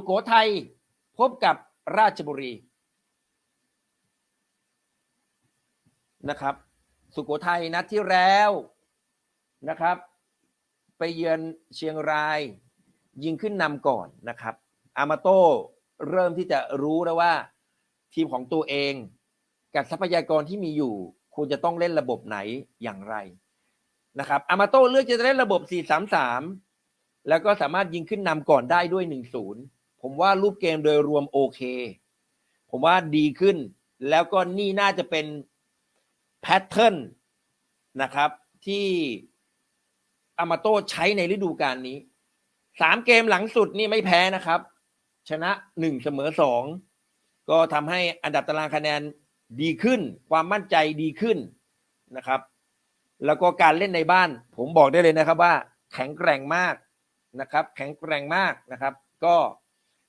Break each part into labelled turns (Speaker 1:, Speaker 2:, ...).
Speaker 1: สุโขทัยพบกับราชบุรีนะครับ สุโขทัยนัดที่แล้วนะครับ ไปเยือนเชียงราย ยิงขึ้นนำก่อนนะครับ อามาโต้เริ่มที่จะรู้แล้วว่า ทีมของตัวเองกับทรัพยากรที่มีอยู่ควรจะต้องเล่นระบบไหนอย่างไรนะครับอามาโต้เลือกจะเล่นระบบ 4-3-3 แล้วก็สามารถยิงขึ้นนำก่อนได้ด้วย 1-0 ผมว่ารูปเกมโดยรวมโอเค ผมว่าดีขึ้น แล้วก็นี่น่าจะเป็นแพทเทิร์นนะครับ ที่อามาโต้ใช้ในฤดูกาลนี้สามเกมหลังสุดนี่ไม่แพ้นะครับ ชนะหนึ่งเสมอสองก็ทำให้อันดับตารางคะแนนดีขึ้น ความมั่นใจดีขึ้นนะครับ แล้วก็การเล่นในบ้าน ผมบอกได้เลยนะครับว่า แข็งแกร่งมากนะครับ แข็งแกร่งมากนะครับ ก็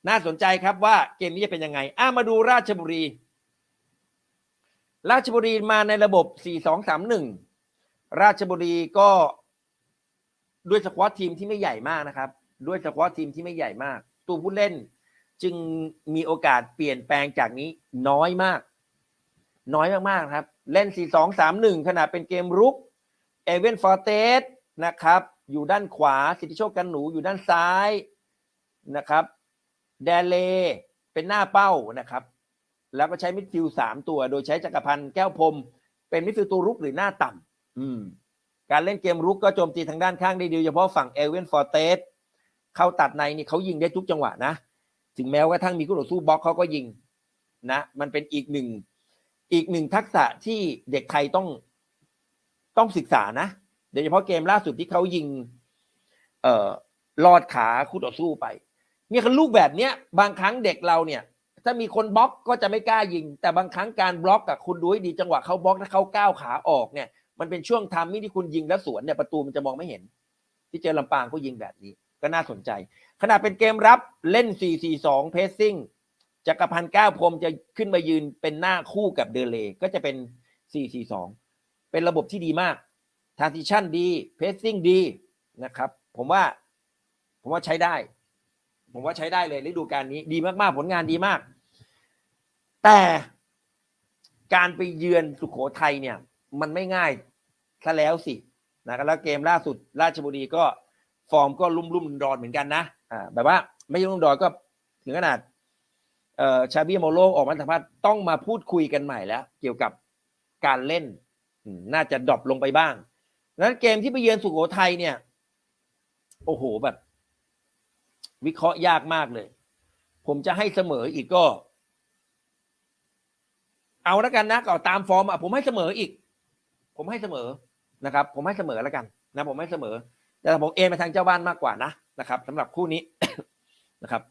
Speaker 1: น่าสนใจครับว่าเกมนี้จะเป็นยังไงอะมาดูราชบุรี ราชบุรีมาในระบบ 4-2-3-1 ราชบุรีก็ด้วยสควอตทีมที่ไม่ใหญ่มากนะครับ ด้วยสควอตทีมที่ไม่ใหญ่มาก ตัวผู้เล่นจึงมีโอกาสเปลี่ยนแปลงจากนี้น้อยมาก น้อยมากๆครับ เล่น 4-2-3-1 ขนาดเป็นเกมรุก เอเวนฟอร์เตสนะครับ อยู่ด้านขวา สิทธิโชคกันหนูอยู่ด้านซ้ายนะครับ แดเลเป็นหน้าเป้านะครับ แล้วก็ใช้มิดฟิลสามตัว โดยใช้จักรพันธ์แก้วพรมเป็นมิดฟิลตัวรุกหรือหน้าต่ำอืมการเล่นเกมรุกก็โจมตีทางด้านข้างได้ดีโดยเฉพาะฝั่งเอเวนฟอร์เตสเข้าตัดในนี่เขายิงได้ทุกจังหวะนะ ถึงแม้ว่ากระทั่งมีคู่ต่อสู้บล็อกเขาก็ยิงนะ มันเป็นอีกหนึ่งอีกหนึ่งทักษะที่เด็กไทยต้องต้องศึกษานะโดยเฉพาะเกมล่าสุดที่เขายิง เอ่อลอดขาคู่ต่อสู้ไป เนี่ยคือลูกแบบเนี้ยบางครั้งเด็กเราเนี่ย ถ้ามีคนบล็อกก็จะไม่กล้ายิง แต่บางครั้งการบล็อกกับคุณดูให้ดีจังหวะเขาบล็อกถ้าเขาก้าวขาออกเนี่ย มันเป็นช่วงทำมิ่งที่คุณยิงแล้วสวนเนี่ยประตูมันจะมองไม่เห็น ที่เจอลำปางก็ยิงแบบนี้ ก็น่าสนใจ ขณะเป็นเกมรับเล่น 4-4-2 เพสซิ่งจักรพันธ์ก้าวพรมจะขึ้นมายืนเป็นหน้าคู่กับเดเลก็จะเป็น 4-4-2 เป็นระบบที่ดีมากทาร์ติชันดีเพสซิ่งดีนะครับ ผมว่า ผมว่าใช้ได้ ผมว่าใช้ได้เลยฤดูกาลนี้ดีมากๆ ผลงานดีมาก แต่การไปเยือนสุขโขทัยเนี่ย มันไม่ง่ายซะแล้วสินะครับแล้วเกมล่าสุดราชบุรีก็ฟอร์มก็ลุ่มลุ่มๆดอนเหมือนกันนะอ่าแบบว่าไม่ใช่ลุ่มดอนก็ถึงขนาดเอ่อชาบีโมโลออกมาสัมภาษณ์ต้องมาพูดคุยกันใหม่แล้ว เกี่ยวกับการเล่นน่าจะดรอปลงไปบ้างนั้นเกมที่ไปเยือนสุโขทัยเนี่ย โอ้โหแบบ วิเคราะห์ยากมากเลย ผมจะให้เสมออีกก็ เอาแล้วกันนะก็ตามฟอร์มอะผมให้เสมออีก ผมให้เสมอนะครับ ผมให้เสมอแล้วกันนะผมให้เสมอ แต่ผมเอไปทางเจ้าบ้านมากกว่านะนะครับสำหรับคู่นี้นะครับ